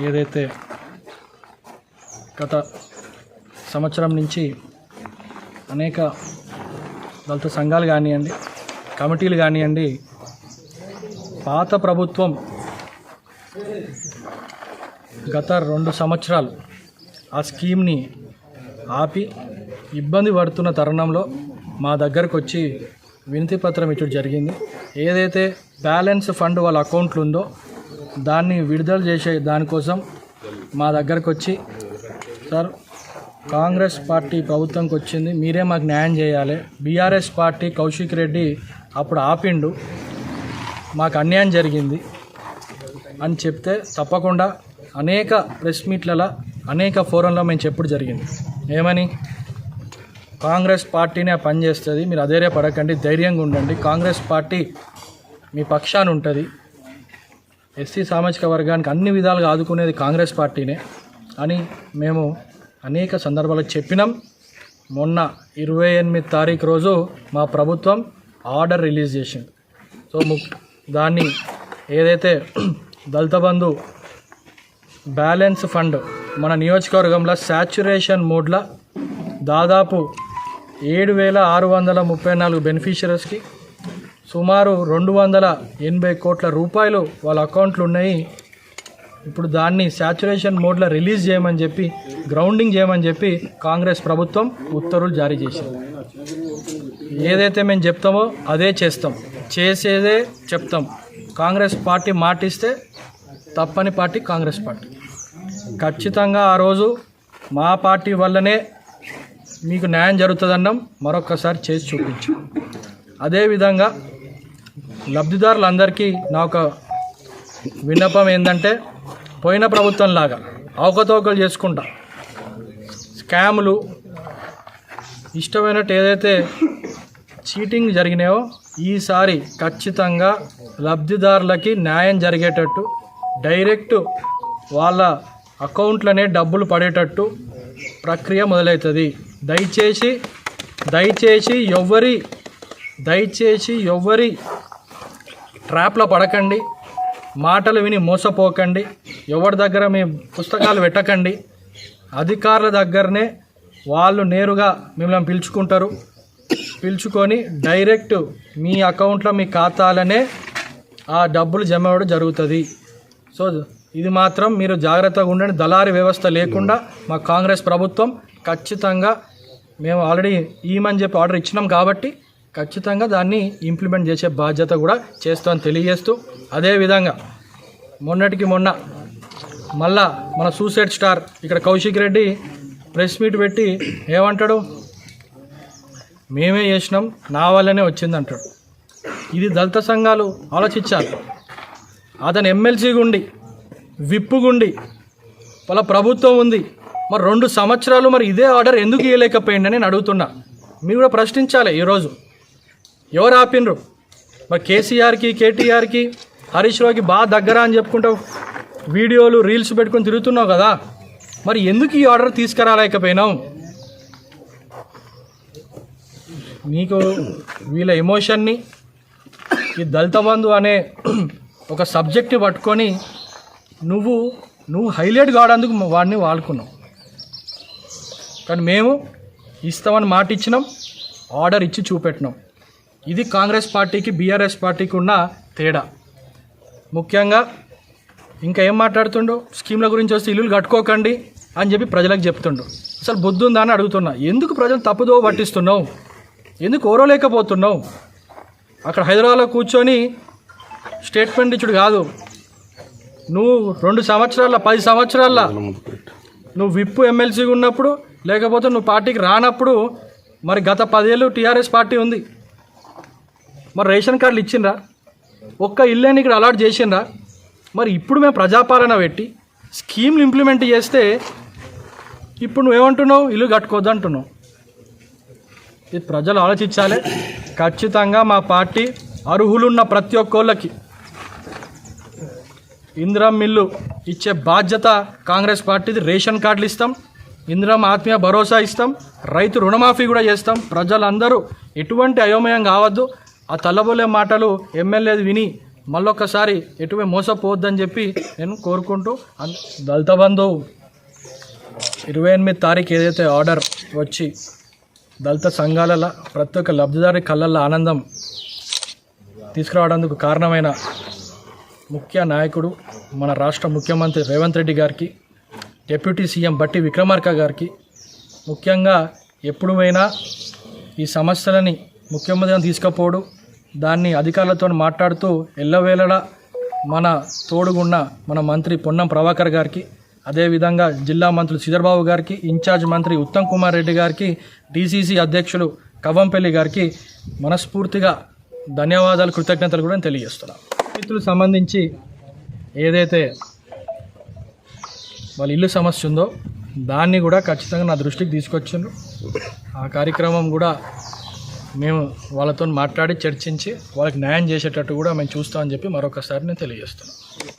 ఏదైతే గత సంవత్సరం నుంచి అనేక దళిత సంఘాలు కానివ్వండి కమిటీలు కానివ్వండి పాత ప్రభుత్వం గత రెండు సంవత్సరాలు ఆ స్కీమ్ని ఆపి ఇబ్బంది పడుతున్న తరుణంలో మా దగ్గరకు వచ్చి వినతి పత్రం ఇచ్చడం జరిగింది. ఏదైతే బ్యాలెన్స్ ఫండ్ వాళ్ళ అకౌంట్లు ఉందో దాన్ని విడుదల చేసే దానికోసం మా దగ్గరకు వచ్చి సార్ కాంగ్రెస్ పార్టీ ప్రభుత్వంకి వచ్చింది మీరే మాకు న్యాయం చేయాలి. బీఆర్ఎస్ పార్టీ కౌశిక్ రెడ్డి అప్పుడు ఆపిండు మాకు అన్యాయం జరిగింది అని చెప్తే తప్పకుండా అనేక ప్రెస్ మీట్లలో అనేక ఫోరంలో మేము చెప్పుడు జరిగింది. ఏమని? కాంగ్రెస్ పార్టీనే పనిచేస్తుంది మీరు అధైర్యపడకండి పడకండి ధైర్యంగా ఉండండి. కాంగ్రెస్ పార్టీ మీ పక్షాన ఉంటుంది. ఎస్సీ సామాజిక వర్గానికి అన్ని విధాలుగా ఆదుకునేది కాంగ్రెస్ పార్టీనే. అని మేము అనేక సందర్భాలు చెప్పినాం. మొన్న ఇరవై ఎనిమిది తారీఖు రోజు మా ప్రభుత్వం ఆర్డర్ రిలీజ్ చేసింది. సో దాన్ని ఏదైతే దళిత బంధు బ్యాలెన్స్ ఫండ్ మన నియోజకవర్గంలో శాచురేషన్ మోడ్లో దాదాపు ఏడు వేల ఆరు వందల ముప్పై నాలుగు బెనిఫిషరీస్కి సుమారు రెండు వందల ఎనభై కోట్ల రూపాయలు వాళ్ళ అకౌంట్లు ఉన్నాయి. ఇప్పుడు దాన్ని శాచురేషన్ మోడ్లో రిలీజ్ చేయమని చెప్పి గ్రౌండింగ్ చేయమని చెప్పి కాంగ్రెస్ ప్రభుత్వం ఉత్తర్వులు జారీ చేసింది. ఏదైతే మేము చెప్తామో అదే చేస్తాం. చేసేదే చెప్తాం. కాంగ్రెస్ పార్టీ మాటిస్తే తప్పని పార్టీ కాంగ్రెస్ పార్టీ. ఖచ్చితంగా ఆ రోజు మా పార్టీ వల్లనే మీకు న్యాయం జరుగుతుందన్నాం. మరొకసారి చేసి చూపించు. అదేవిధంగా లబ్ధిదారులందరికీ నా ఒక విన్నపం ఏంటంటే పోయిన ప్రభుత్వం లాగా అవకతవకలు చేసుకుంటా. స్కాములు ఇష్టమైనట్టు ఏదైతే చీటింగ్ జరిగినాయో ఈసారి ఖచ్చితంగా లబ్ధిదారులకి న్యాయం జరిగేటట్టు డైరెక్ట్ వాళ్ళ అకౌంట్లనే డబ్బులు పడేటట్టు ప్రక్రియ మొదలవుతుంది దయచేసి దయచేసి ఎవ్వరి దయచేసి ఎవ్వరి ట్రాప్లో పడకండి. మాటలు విని మోసపోకండి. ఎవరి దగ్గర మీ పుస్తకాలు పెట్టకండి అధికారుల దగ్గరనే వాళ్ళు నేరుగా మిమ్మల్ని పిలుచుకుంటారు. పిలుచుకొని డైరెక్ట్ మీ అకౌంట్లో మీ ఖాతాలనే ఆ డబ్బులు జమ అవ్వడం జరుగుతుంది. సో ఇది మాత్రం మీరు జాగ్రత్తగా ఉండండి. దళారి వ్యవస్థ లేకుండా మా కాంగ్రెస్ ప్రభుత్వం ఖచ్చితంగా మేము ఆల్రెడీ ఈమని చెప్పి ఆర్డర్ ఇచ్చినాం కాబట్టి ఖచ్చితంగా దాన్ని ఇంప్లిమెంట్ చేసే బాధ్యత కూడా చేస్తామని తెలియజేస్తూ అదేవిధంగా మొన్నటికి మొన్న మళ్ళా మన సూసైడ్ స్టార్ ఇక్కడ కౌశిక్ రెడ్డి ప్రెస్ మీట్ పెట్టి ఏమంటాడు? మేమే చేసినాం నా వల్లనే వచ్చింది అంటాడు ఇది దళిత సంఘాలు ఆలోచించాలి. అతను ఎమ్మెల్సీ గుండి విప్పు గుండి వాళ్ళ ప్రభుత్వం ఉంది. మరి రెండు సంవత్సరాలు మరి ఇదే ఆర్డర్ ఎందుకు ఇవ్వలేకపోయింది నేను అడుగుతున్నా. మీరు కూడా ప్రశ్నించాలి ఈరోజు. ఎవరు ఆపినరు మరి కేసీఆర్కి కేటీఆర్కి హరీష్ రావుకి బాగా దగ్గర అని చెప్పుకుంటూ వీడియోలు రీల్స్ పెట్టుకొని తిరుగుతున్నావు కదా. మరి ఎందుకు ఈ ఆర్డర్ తీసుకురాలేకపోయినావు? నీకు వీళ్ళ ఎమోషన్ని ఈ దళిత బంధు అనే ఒక సబ్జెక్ట్ని పట్టుకొని నువ్వు నువ్వు హైలైట్ కావడానికి వాడిని వాడుకున్నావు. కానీ మేము ఇస్తామని మాట ఇచ్చినాం ఆర్డర్ ఇచ్చి చూపెట్టినాం. ఇది కాంగ్రెస్ పార్టీకి బీఆర్ఎస్ పార్టీకి ఉన్న తేడా. ముఖ్యంగా ఇంకా ఏం మాట్లాడుతుండో? స్కీమ్ల గురించి వస్తే ఇల్లులు కట్టుకోకండి అని చెప్పి ప్రజలకు చెప్తుండు. అసలు బుద్ధుందా అని అడుగుతున్నా. ఎందుకు ప్రజలు తప్పుదో పట్టిస్తున్నావు? ఎందుకు ఓరలేకపోతున్నావు? అక్కడ హైదరాబాద్లో కూర్చొని స్టేట్మెంట్ ఇచ్చుడు కాదు. నువ్వు రెండు సంవత్సరాల పది సంవత్సరాల నువ్వు విప్పు ఎమ్మెల్సీగా ఉన్నప్పుడు లేకపోతే నువ్వు పార్టీకి రానప్పుడు మరి గత పదేళ్ళు టీఆర్ఎస్ పార్టీ ఉంది. మరి రేషన్ కార్డులు ఇచ్చిండ్రా? ఒక్క ఇల్లని ఇక్కడ అలాట్ చేసిండ్రా? మరి ఇప్పుడు మేము ప్రజాపాలన పెట్టి స్కీమ్లు ఇంప్లిమెంట్ చేస్తే ఇప్పుడు నువ్వేమంటున్నావు? ఇల్లు కట్టుకోవద్దు అంటున్నావు. ఇది ప్రజలు ఆలోచించాలి. ఖచ్చితంగా మా పార్టీ అర్హులున్న ప్రతి ఒక్కళ్ళకి ఇందిరం మిల్లు ఇచ్చే బాధ్యత కాంగ్రెస్ పార్టీది. రేషన్ కార్డులు ఇస్తాం. ఇందిరం ఆత్మీయ భరోసా ఇస్తాం. రైతు రుణమాఫీ కూడా చేస్తాం. ప్రజలందరూ ఎటువంటి అయోమయం కావద్దు. ఆ తల్లబోలే మాటలు ఎమ్మెల్యేది విని మళ్ళొక్కసారి ఎటువే మోసపోవద్దని చెప్పి నేను కోరుకుంటూ దళిత బంధు ఇరవై ఎనిమిది తారీఖు ఏదైతే ఆర్డర్ వచ్చి దళిత సంఘాలలో ప్రతి ఒక్క లబ్ధిదారి కళ్ళల్లో ఆనందం తీసుకురావడానికి కారణమైన ముఖ్య నాయకుడు మన రాష్ట్ర ముఖ్యమంత్రి రేవంత్ రెడ్డి గారికి డిప్యూటీ సీఎం బట్టి విక్రమార్క గారికి ముఖ్యంగా ఎప్పుడు ఈ సమస్యలని ముఖ్యమంత్రిని తీసుకపోడు దాన్ని అధికారులతో మాట్లాడుతూ ఎల్లవేళలా మన తోడుగున్న మన మంత్రి పొన్నం ప్రభాకర్ గారికి అదేవిధంగా జిల్లా మంత్రులు శ్రీధర్బాబు గారికి ఇన్ఛార్జ్ మంత్రి ఉత్తమ్ కుమార్ రెడ్డి గారికి డీసీసీ అధ్యక్షులు కవ్వంపల్లి గారికి మనస్ఫూర్తిగా ధన్యవాదాలు కృతజ్ఞతలు కూడా తెలియజేస్తున్నాను రైతులకు సంబంధించి ఏదైతే వాళ్ళ ఇల్లు సమస్య ఉందో దాన్ని కూడా ఖచ్చితంగా నా దృష్టికి తీసుకొచ్చిండ్రు. ఆ కార్యక్రమం కూడా మేము వాళ్ళతో మాట్లాడి చర్చించి వాళ్ళకి న్యాయం చేసేటట్టు కూడా మేము చూస్తామని చెప్పి మరొకసారి నేను తెలియజేస్తున్నాను.